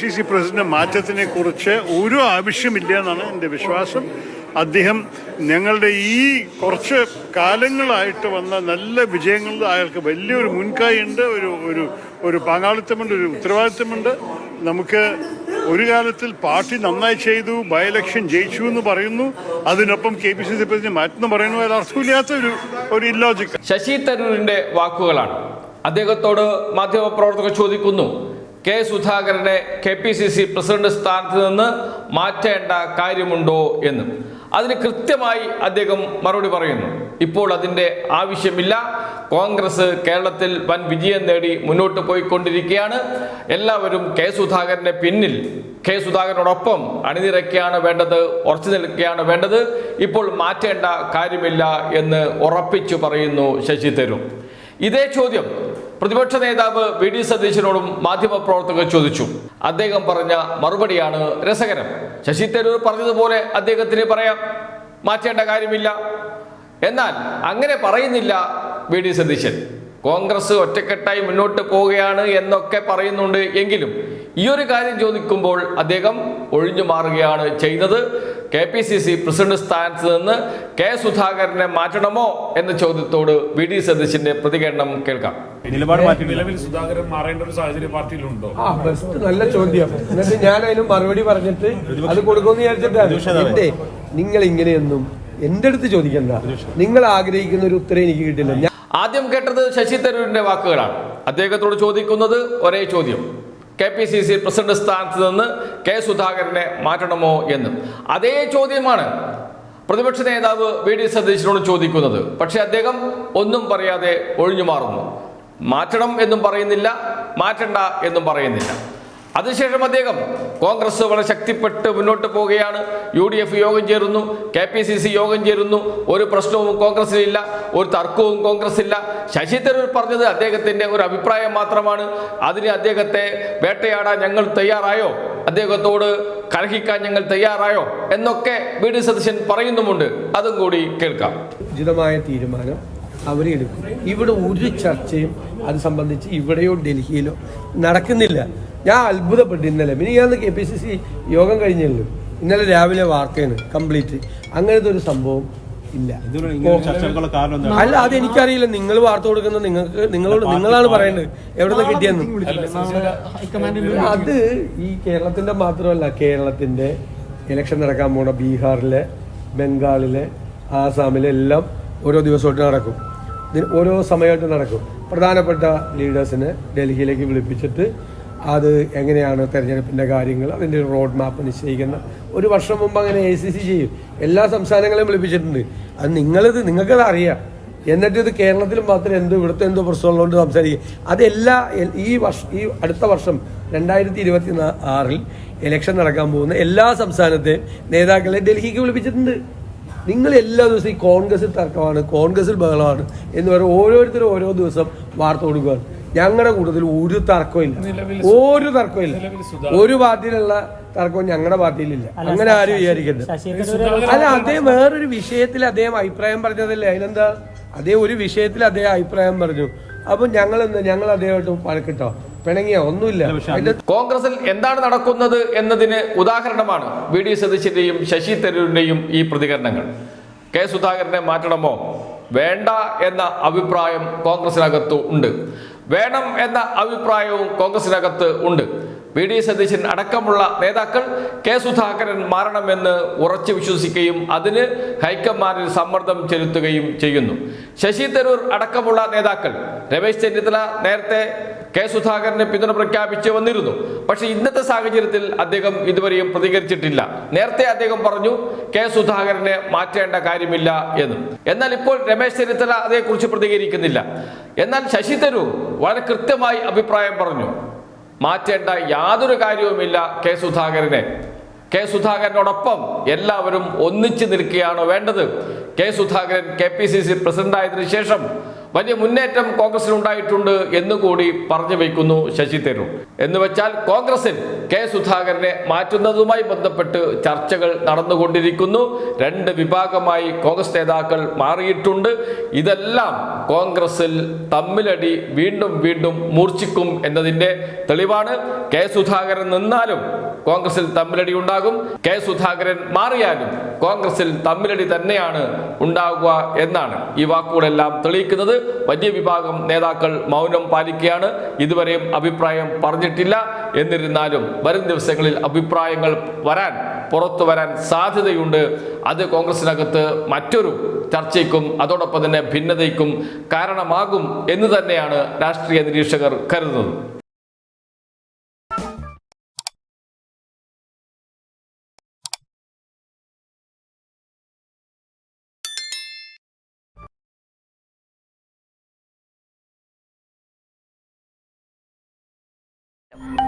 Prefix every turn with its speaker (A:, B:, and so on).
A: C C president മാറ്റത്തിനെ കുറിച്ച് ഒരു ആവശ്യമില്ല എന്നാണ് എന്റെ വിശ്വാസം. അദ്ദേഹം ഞങ്ങളുടെ ഈ കുറച്ച് കാലങ്ങളായിട്ട് വന്ന നല്ല വിജയങ്ങളിൽ അയാൾക്ക് വലിയൊരു മുൻകൈയുണ്ട് ഒരു ഒരു ഒരു പങ്കാളിത്തമുണ്ട് ഒരു ഉത്തരവാദിത്തമുണ്ട്. നമുക്ക് ഒരു കാലത്തിൽ പാർട്ടി നന്നായി ചെയ്തു ബൈ ഇലക്ഷൻ ജയിച്ചു എന്ന് പറയുന്നു. അതിനൊപ്പം K P C C president മാറ്റുന്നു പറയുന്നു അതിൽ അർത്ഥമില്ലാത്ത ഒരു ഒരു ഇല്ലോജിക്കൽ
B: ശശി തരൂരിന്റെ വാക്കുകളാണ്. അദ്ദേഹത്തോട് മാധ്യമപ്രവർത്തകർ ചോദിക്കുന്നു കെ സുധാകരനെ K P C C president സ്ഥാനത്ത് നിന്ന് മാറ്റേണ്ട കാര്യമുണ്ടോ എന്ന്. അതിന് കൃത്യമായി അദ്ദേഹം മറുപടി പറയുന്നു. ഇപ്പോൾ അതിന്റെ ആവശ്യമില്ല. കോൺഗ്രസ് കേരളത്തിൽ വൻ വിജയം നേടി മുന്നോട്ട് പോയിക്കൊണ്ടിരിക്കുകയാണ്. എല്ലാവരും കെ സുധാകരന്റെ പിന്നിൽ. കെ സുധാകരനോടൊപ്പം അണിനിരക്കുകയാണ് വേണ്ടത് ഉറച്ചു നിൽക്കുകയാണ് വേണ്ടത്. ഇപ്പോൾ മാറ്റേണ്ട കാര്യമില്ല എന്ന് ഉറപ്പിച്ചു പറയുന്നു ശശി തരൂർ. ഇതേ ചോദ്യം പ്രതിപക്ഷ നേതാവ് വി ഡി സതീശനോടും മാധ്യമപ്രവർത്തകർ ചോദിച്ചു. അദ്ദേഹം പറഞ്ഞ മറുപടിയാണ് രസകരം. ശശി തരൂർ പറഞ്ഞതുപോലെ അദ്ദേഹത്തിന് പറയാം. മാറ്റേണ്ട കാര്യമില്ല. എന്നാൽ അങ്ങനെ പറയുന്നില്ല വി ഡി സതീശൻ. കോൺഗ്രസ് ഒറ്റക്കെട്ടായി മുന്നോട്ട് പോവുകയാണ് എന്നൊക്കെ പറയുന്നുണ്ട് എങ്കിലും ഈ ഒരു കാര്യം ചോദിക്കുമ്പോൾ അദ്ദേഹം ഒഴിഞ്ഞു മാറുകയാണ് ചെയ്യുന്നത് K P C C president സ്ഥാനത്ത് നിന്ന് കെ സുധാകരനെ മാറ്റണമോ എന്ന ചോദ്യത്തോട് വി ഡി സതീശിന്റെ പ്രതികരണം കേൾക്കാം.
C: നിലപാട് മാറ്റി
D: നിലവിൽ സുധാകരൻ മാറേണ്ട ഒരു സാഹചര്യം പാർട്ടിയിലുണ്ടോ?
E: ആ ബെസ്റ്റ് നല്ല ചോദ്യം. എന്നിട്ട് ഞാൻ അതിന് മറുപടി പറഞ്ഞിട്ട് അത് കൊടുക്കുമെന്ന് വിചാരിച്ചിട്ടാണ് നിങ്ങൾ ഇങ്ങനെയൊന്നും എന്റെ അടുത്ത് ചോദിക്കണ്ട. നിങ്ങൾ ആഗ്രഹിക്കുന്ന ഒരു ഉത്തരം എനിക്ക് കിട്ടില്ല.
B: ആദ്യം കേട്ടത് ശശി തരൂരിന്റെ വാക്കുകളാണ്. അദ്ദേഹത്തോട് ചോദിക്കുന്നത് ഒരേ ചോദ്യം. K P C C president സ്ഥാനത്ത് നിന്ന് കെ സുധാകരനെ മാറ്റണമോ എന്ന്. അതേ ചോദ്യമാണ് പ്രതിപക്ഷ നേതാവ് വി ഡി സതീശനോട് ചോദിക്കുന്നത്. പക്ഷെ അദ്ദേഹം ഒന്നും പറയാതെ ഒഴിഞ്ഞു മാറുന്നു. മാറ്റണം എന്നും പറയുന്നില്ല മാറ്റണ്ട എന്നും പറയുന്നില്ല. അതിനുശേഷം അദ്ദേഹം കോൺഗ്രസ് വളരെ ശക്തിപ്പെട്ട് മുന്നോട്ട് പോവുകയാണ്. യു ഡി എഫ് യോഗം ചേരുന്നു. കെ പി സി സി യോഗം ചേരുന്നു. ഒരു പ്രശ്നവും കോൺഗ്രസിലില്ല ഒരു തർക്കവും കോൺഗ്രസില്ല. ശശി തരൂർ പറഞ്ഞത് അദ്ദേഹത്തിന്റെ ഒരു അഭിപ്രായം മാത്രമാണ്. അതിന് അദ്ദേഹത്തെ വേട്ടയാടാൻ ഞങ്ങൾ തയ്യാറായോ? അദ്ദേഹത്തോട് കലഹിക്കാൻ ഞങ്ങൾ തയ്യാറായോ? എന്നൊക്കെ വി ഡി സതീശൻ പറയുന്നുമുണ്ട്. അതും കൂടി കേൾക്കാം.
E: ഉചിതമായ തീരുമാനം അവരെടുക്കും ഇവിടെ ഒരു ചർച്ചയും അത് സംബന്ധിച്ച് ഇവിടെയോ ഡൽഹിയിലോ നടക്കുന്നില്ല. ഞാൻ അത്ഭുതപ്പെട്ടു ഇന്നലെ. പിന്നെ ഞാൻ കെ പി സി സി യോഗം കഴിഞ്ഞല്ലോ. ഇന്നലെ രാവിലെ വാർത്തയാണ് കംപ്ലീറ്റ്. അങ്ങനത്തെ ഒരു സംഭവം ഇല്ല. അല്ല അത് എനിക്കറിയില്ല. നിങ്ങൾ വാർത്ത കൊടുക്കുന്ന നിങ്ങൾക്ക് നിങ്ങളോട് നിങ്ങളാണ് പറയേണ്ടത്. എവിടെ നിന്ന് കിട്ടിയെന്ന്. അത് ഈ കേരളത്തിന്റെ മാത്രമല്ല കേരളത്തിന്റെ ഇലക്ഷൻ നടക്കാൻ പോണ ബീഹാറിലെ ബംഗാളിലെ ആസാമിലെ എല്ലാം ഓരോ ദിവസമായിട്ട് നടക്കും. ഓരോ സമയമായിട്ട് നടക്കും. പ്രധാനപ്പെട്ട ലീഡേഴ്സിനെ ഡൽഹിയിലേക്ക് വിളിപ്പിച്ചിട്ട് അത് എങ്ങനെയാണ് തെരഞ്ഞെടുപ്പിന്റെ കാര്യങ്ങൾ അതിന്റെ ഒരു റോഡ് മാപ്പ് നിശ്ചയിക്കുന്ന. ഒരു വർഷം മുമ്പ് അങ്ങനെ എ സി സി ചെയ്യും. എല്ലാ സംസ്ഥാനങ്ങളെയും വിളിപ്പിച്ചിട്ടുണ്ട്. അത് നിങ്ങളിത് നിങ്ങൾക്കത് അറിയാം. എന്നിട്ട് ഇത് കേരളത്തിൽ മാത്രം എന്തോ ഇവിടുത്തെ എന്തോ പ്രശ്നമുള്ളതുകൊണ്ട് സംസാരിക്കുക അതെല്ലാ ഈ വർഷം ഈ അടുത്ത വർഷം രണ്ടായിരത്തി ഇരുപത്തി ആറിൽ ഇലക്ഷൻ നടക്കാൻ പോകുന്ന എല്ലാ സംസ്ഥാനത്തെയും നേതാക്കളെ ഡൽഹിക്ക് വിളിപ്പിച്ചിട്ടുണ്ട്. നിങ്ങൾ എല്ലാ ദിവസവും ഈ കോൺഗ്രസിൽ തർക്കമാണ് കോൺഗ്രസിൽ ബഹളമാണ് എന്ന് പറഞ്ഞ് ഓരോരുത്തരും ഓരോ ദിവസം വാർത്ത കൊടുക്കുകയാണ് ഞങ്ങളുടെ കൂട്ടത്തിൽ ഒരു തർക്കമില്ല ഒരു തർക്കമില്ല ഒരു പാർട്ടിയിലുള്ള തർക്കവും ഞങ്ങളുടെ പാർട്ടിയിലില്ല അങ്ങനെ ആരും വിചാരിക്കരുത്. അല്ല അദ്ദേഹം വേറൊരു വിഷയത്തിൽ അദ്ദേഹം അഭിപ്രായം പറഞ്ഞതല്ലേ? അതിനെന്താ? അതേ ഒരു വിഷയത്തിൽ അദ്ദേഹം അഭിപ്രായം പറഞ്ഞു. അപ്പൊ ഞങ്ങൾ ഞങ്ങൾ അദ്ദേഹമായിട്ട് പഴക്കിട്ടോ? പിണങ്ങിയ? ഒന്നുമില്ല.
B: കോൺഗ്രസിൽ എന്താണ് നടക്കുന്നത് എന്നതിന് ഉദാഹരണമാണ് വി ഡി സതീശന്റെയും ശശി തരൂരിന്റെയും ഈ പ്രതികരണങ്ങൾ. കെ സുധാകരനെ മാറ്റണമോ? വേണ്ട എന്ന അഭിപ്രായം കോൺഗ്രസിനകത്തു ഉണ്ട്. വേണം എന്ന അഭിപ്രായവും കോൺഗ്രസിനകത്ത് ഉണ്ട്. വി ഡി സതീശൻ അടക്കമുള്ള നേതാക്കൾ കെ സുധാകരൻ മാറണമെന്ന് ഉറച്ചു വിശ്വസിക്കുകയും അതിന് ഹൈക്കമാൻഡിൽ സമ്മർദ്ദം ചെലുത്തുകയും ചെയ്യുന്നു. ശശി തരൂർ അടക്കമുള്ള നേതാക്കൾ രമേശ് ചെന്നിത്തല നേരത്തെ കെ സുധാകരന് പിന്തുണ പ്രഖ്യാപിച്ച് വന്നിരുന്നു. പക്ഷേ ഇന്നത്തെ സാഹചര്യത്തിൽ അദ്ദേഹം ഇതുവരെയും പ്രതികരിച്ചിട്ടില്ല. നേരത്തെ അദ്ദേഹം പറഞ്ഞു കെ സുധാകരനെ മാറ്റേണ്ട കാര്യമില്ല എന്ന്. എന്നാൽ ഇപ്പോൾ രമേശ് ചെന്നിത്തല അതേക്കുറിച്ച് പ്രതികരിക്കുന്നില്ല. എന്നാൽ ശശി തരൂർ വളരെ കൃത്യമായി അഭിപ്രായം പറഞ്ഞു മാറ്റേണ്ട യാതൊരു കാര്യവുമില്ല കെ സുധാകരനെ. കെ സുധാകരനോടൊപ്പം എല്ലാവരും ഒന്നിച്ചു നിൽക്കുകയാണ് വേണ്ടത്? K Sudhakaran K P C C പ്രസിഡന്റായതിനു ശേഷം വലിയ മുന്നേറ്റം കോൺഗ്രസിൽ ഉണ്ടായിട്ടുണ്ട് എന്ന് കൂടി പറഞ്ഞു വയ്ക്കുന്നു ശശി തരൂർ. എന്ന് വെച്ചാൽ കോൺഗ്രസിൽ കെ സുധാകരനെ മാറ്റുന്നതുമായി ബന്ധപ്പെട്ട് ചർച്ചകൾ നടന്നുകൊണ്ടിരിക്കുന്നു. രണ്ട് വിഭാഗമായി കോൺഗ്രസ് നേതാക്കൾ മാറിയിട്ടുണ്ട്. ഇതെല്ലാം കോൺഗ്രസിൽ തമ്മിലടി വീണ്ടും വീണ്ടും മൂർച്ഛിക്കും എന്നതിന്റെ തെളിവാണ്. കെ സുധാകരൻ നിന്നാലും കോൺഗ്രസിൽ തമ്മിലടി ഉണ്ടാകും. കെ സുധാകരൻ മാറിയാലും കോൺഗ്രസിൽ തമ്മിലടി തന്നെയാണ് ഉണ്ടാകുക എന്നാണ് ഈ വാക്കുകളെല്ലാം തെളിയിക്കുന്നത്. വലിയ വിഭാഗം നേതാക്കൾ മൗനം പാലിക്കുകയാണ്. ഇതുവരെയും അഭിപ്രായം പറഞ്ഞിട്ടില്ല. എന്നിരുന്നാലും വരും ദിവസങ്ങളിൽ അഭിപ്രായങ്ങൾ വരാൻ പുറത്തു വരാൻ സാധ്യതയുണ്ട്. അത് കോൺഗ്രസിനകത്ത് മറ്റൊരു ചർച്ചയ്ക്കും അതോടൊപ്പം തന്നെ ഭിന്നതയ്ക്കും കാരണമാകും എന്ന് തന്നെയാണ് രാഷ്ട്രീയ നിരീക്ഷകർ കരുതുന്നത്. you.